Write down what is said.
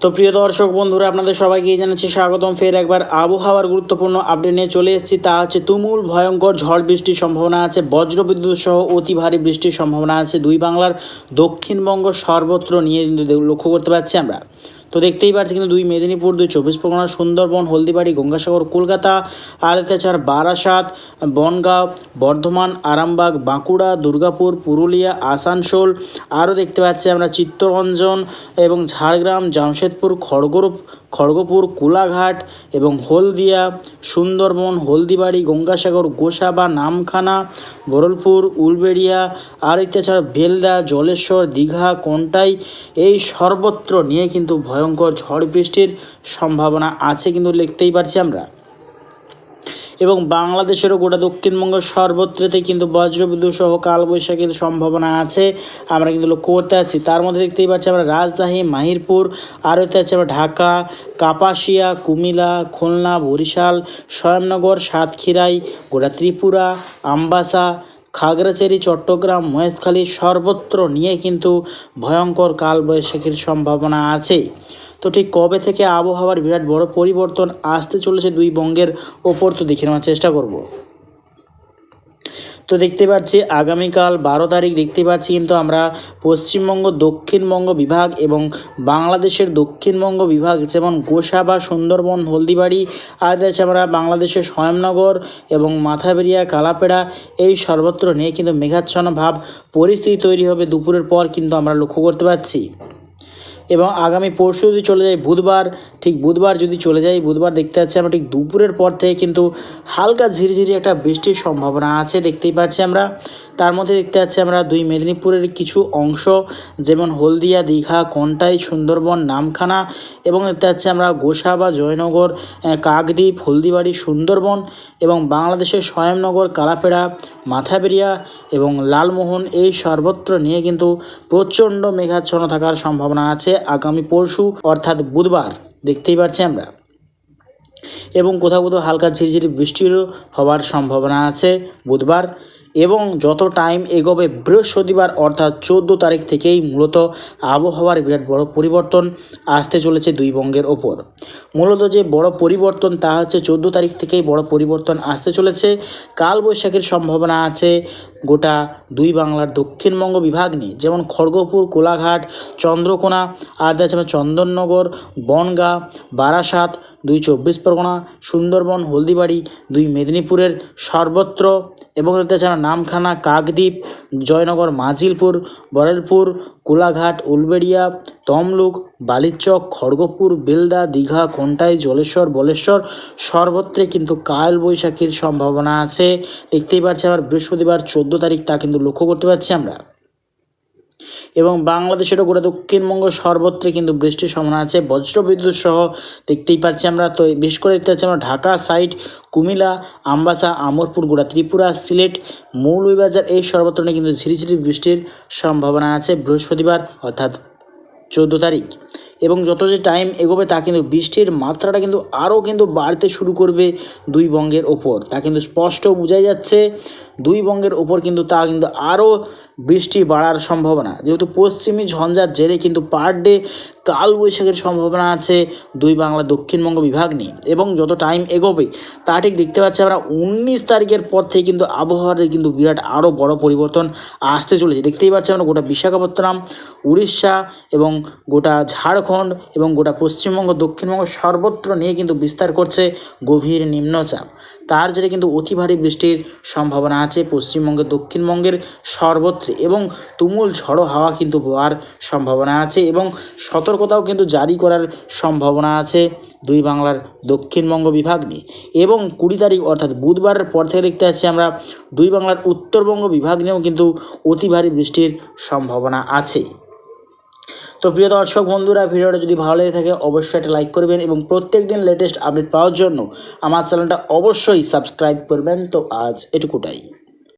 তো প্রিয় দর্শক বন্ধুরা, আপনাদের সবাইকে জানাচ্ছি স্বাগতম। ফের একবার আবহাওয়ার গুরুত্বপূর্ণ আপডেট নিয়ে চলে এসেছি। তা হচ্ছে তুমুল ভয়ঙ্কর ঝড় বৃষ্টির সম্ভাবনা আছে, বজ্রবিদ্যুৎ সহ অতি ভারী বৃষ্টির সম্ভাবনা আছে। দুই বাংলার দক্ষিণবঙ্গ সর্বত্র নিয়ে কিন্তু লক্ষ্য করতে পারছি আমরা। তো দেখতেই পাচ্ছি কিন্তু দুই মেদিনীপুর, দুই চব্বিশ পরগনা সুন্দরবন, হলদিবাড়ি, গঙ্গাসাগর, কলকাতা আর এছাড়া বারাসাত, বনগাঁও, বর্ধমান, আরামবাগ, বাঁকুড়া, দুর্গাপুর, পুরুলিয়া, আসানসোল। আরও দেখতে পাচ্ছি আমরা চিত্তরঞ্জন এবং ঝাড়গ্রাম, জামশেদপুর খড়গর খড়গপুর, কোলাঘাট এবং হলদিয়া, সুন্দরবন, হলদিবাড়ি, গঙ্গাসাগর গোসা বা নামখানা, বরলপুর, উলবেড়িয়া আর ইত্যাছাড়া বেলদা জলেশ্বর, দীঘা, কোনটাই এই সর্বত্র নিয়ে কিন্তু ভয়ঙ্কর ঝড় বৃষ্টির সম্ভাবনা আছে কিন্তু লিখতেই পারছি আমরা। এবং বাংলাদেশেরও গোটা দক্ষিণবঙ্গের সর্বত্রতে কিন্তু বজ্রবিদ্যুৎ সহ কালবৈশাখীর সম্ভাবনা আছে। আমরা কিন্তু লক্ষ্য করতে পারছি, তার মধ্যে দেখতেই পাচ্ছি আমরা রাজশাহী মাহিরপুর, আরও আছে আমরা ঢাকা, কাপাসিয়া কুমিলা খুলনা, বরিশাল, স্বয়ংনগর, সাতক্ষীরাই, গোটা ত্রিপুরা, আমবাসা, খাগড়াছড়ি, চট্টগ্রাম, মহেশখালী সর্বত্র নিয়ে কিন্তু ভয়ঙ্কর কালবৈশাখীর সম্ভাবনা আছে। তো ঠিক কবে থেকে আবহাওয়ার বিরাট বড় পরিবর্তন আসতে চলেছে দুই বঙ্গের ওপর তো দেখে নেওয়ার চেষ্টা করব। তো দেখতে পাচ্ছি আগামীকাল বারো তারিখ দেখতে পাচ্ছি কিন্তু আমরা পশ্চিমবঙ্গ, দক্ষিণবঙ্গ বিভাগ এবং বাংলাদেশের দক্ষিণবঙ্গ বিভাগ যেমন গোসাবা সুন্দরবন, হলদিবাড়ি, আর আছে আমরা বাংলাদেশের স্বয়ংনগর এবং মাথাবেরিয়া, কালাপেড়া এই সর্বত্র নিয়ে কিন্তু মেঘাচ্ছন্ন ভাব পরিস্থিতি তৈরি হবে দুপুরের পর কিন্তু আমরা লক্ষ্য করতে পারছি। এবং আগামী পরশু যদি চলে যাই বুধবার, ঠিক বুধবার যদি চলে যাই বুধবার দেখতে পাচ্ছি আমরা ঠিক দুপুরের পর থেকে কিন্তু হালকা ঝিরিঝিরি একটা বৃষ্টির সম্ভাবনা আছে, দেখতেই পাচ্ছি আমরা। তার মধ্যে দেখতে পাচ্ছি আমরা দুই মেদিনীপুরের কিছু অংশ, যেমন হলদিয়া, দীঘা, কন্টাই, সুন্দরবন, নামখানা এবং দেখতে পাচ্ছি আমরা গোসা বা জয়নগর কাকদ্বীপ, হলদিবাড়ি, সুন্দরবন এবং বাংলাদেশের স্বয়ংনগর, কালাপেড়া, মাথাবেরিয়া এবং লালমোহন এই সর্বত্র নিয়ে কিন্তু প্রচণ্ড মেঘাচ্ছন্ন থাকার সম্ভাবনা আছে। আগামী পরশু, অর্থাৎ বুধবার, দেখতেই পাচ্ছি আমরা। এবং কোথাও কোথাও হালকা ঝিরঝিরি বৃষ্টিরও হওয়ার সম্ভাবনা আছে বুধবার। এবং যত টাইম এগোবে বৃহস্পতিবার অর্থাৎ চোদ্দ তারিখ থেকেই মূলত আবহাওয়ার বিরাট বড় পরিবর্তন আসতে চলেছে দুই বঙ্গের ওপর। মূলত যে বড় পরিবর্তন তা হচ্ছে চোদ্দ তারিখ থেকেই বড় পরিবর্তন আসতে চলেছে। কালবৈশাখীর সম্ভাবনা আছে গোটা দুই বাংলার দক্ষিণবঙ্গ বিভাগ নিয়ে, যেমন খড়গপুর, কোলাঘাট, চন্দ্রকোনা, আর আমার চন্দননগর, বনগাঁ, বারাসাত, দুই চব্বিশ পরগনা, সুন্দরবন, হলদিবাড়ি, দুই মেদিনীপুরের সর্বত্র এবং তাছাড়া নামখানা, কাকদ্বীপ, জয়নগর, মাজিলপুর, বরেলপুর, কোলাঘাট, উলবেড়িয়া, তমলুক, বালিচক, খড়গপুর, বেলদা, দীঘা, কোনটাই, জলেশ্বর, বলেশ্বর, সর্বত্রে কিন্তু কাল বৈশাখীর সম্ভাবনা আছে। দেখতেই পাচ্ছি আবার বৃহস্পতিবার চোদ্দ তারিখ তা কিন্তু লক্ষ্য করতে পারছি আমরা। এবং বাংলাদেশেরও গোটা দক্ষিণবঙ্গ সর্বত্রে কিন্তু বৃষ্টির সম্ভাবনা আছে। বজ্রবিদ্যুৎ সহ দেখতেই পাচ্ছি আমরা। তো বিশেষ করে দেখতে পাচ্ছি আমরা ঢাকা সাইড, কুমিল্লা, আমবাসা, আমরপুর, গোড়া ত্রিপুরা, সিলেট, মৌলভীবাজার এই সর্বত্র কিন্তু ঝিরিঝিরি বৃষ্টির সম্ভাবনা আছে বৃহস্পতিবার অর্থাৎ চোদ্দ তারিখ। এবং যত যে টাইম এগোবে তা কিন্তু বৃষ্টির মাত্রাটা কিন্তু আরও কিন্তু বাড়তে শুরু করবে দুই বঙ্গের ওপর। তা কিন্তু স্পষ্ট বোঝাই যাচ্ছে দুই বঙ্গের ওপর কিন্তু তা কিন্তু আরও বৃষ্টি বাড়ার সম্ভাবনা। যেহেতু পশ্চিমী ঝঞ্ঝার জেরে কিন্তু পার ডে কালবৈশাখীর সম্ভাবনা আছে দুই বাংলা দক্ষিণবঙ্গ বিভাগ নিয়ে। এবং যত টাইম এগোবে, তা ঠিক দেখতে পাচ্ছি আমরা উনিশ তারিখের পর থেকে কিন্তু আবহাওয়ার কিন্তু বিরাট আরও বড় পরিবর্তন আসতে চলেছে। দেখতেই পাচ্ছি আমরা গোটা বিশাখাপত্তনম, উড়িষ্যা এবং গোটা ঝাড়খণ্ড এবং গোটা পশ্চিমবঙ্গ, দক্ষিণবঙ্গ সর্বত্র নিয়ে কিন্তু বিস্তার করছে গভীর নিম্নচাপ। তার জেরে কিন্তু অতি ভারী বৃষ্টির সম্ভাবনা আছে পশ্চিমবঙ্গের, দক্ষিণবঙ্গের সর্বত্র এবং তুমুল ঝড়ো হাওয়া কিন্তু হওয়ার সম্ভাবনা আছে এবং সতর্কতাও কিন্তু জারি করার সম্ভাবনা আছে দুই বাংলার দক্ষিণবঙ্গ বিভাগ নিয়ে। এবং কুড়ি তারিখ অর্থাৎ বুধবারের পর থেকে দেখতে পাচ্ছি আমরা দুই বাংলার উত্তরবঙ্গ বিভাগ নিয়েও কিন্তু অতি ভারী বৃষ্টির সম্ভাবনা আছে। তো প্রিয় দর্শক বন্ধুরা, ভিডিওটা যদি ভালো লেগে থাকে অবশ্যই একটা লাইক করবেন এবং প্রত্যেক দিন লেটেস্ট আপডেট পাওয়ার জন্য আমার চ্যানেলটা অবশ্যই সাবস্ক্রাইব করবেন। তো আজ এটুকুটাই।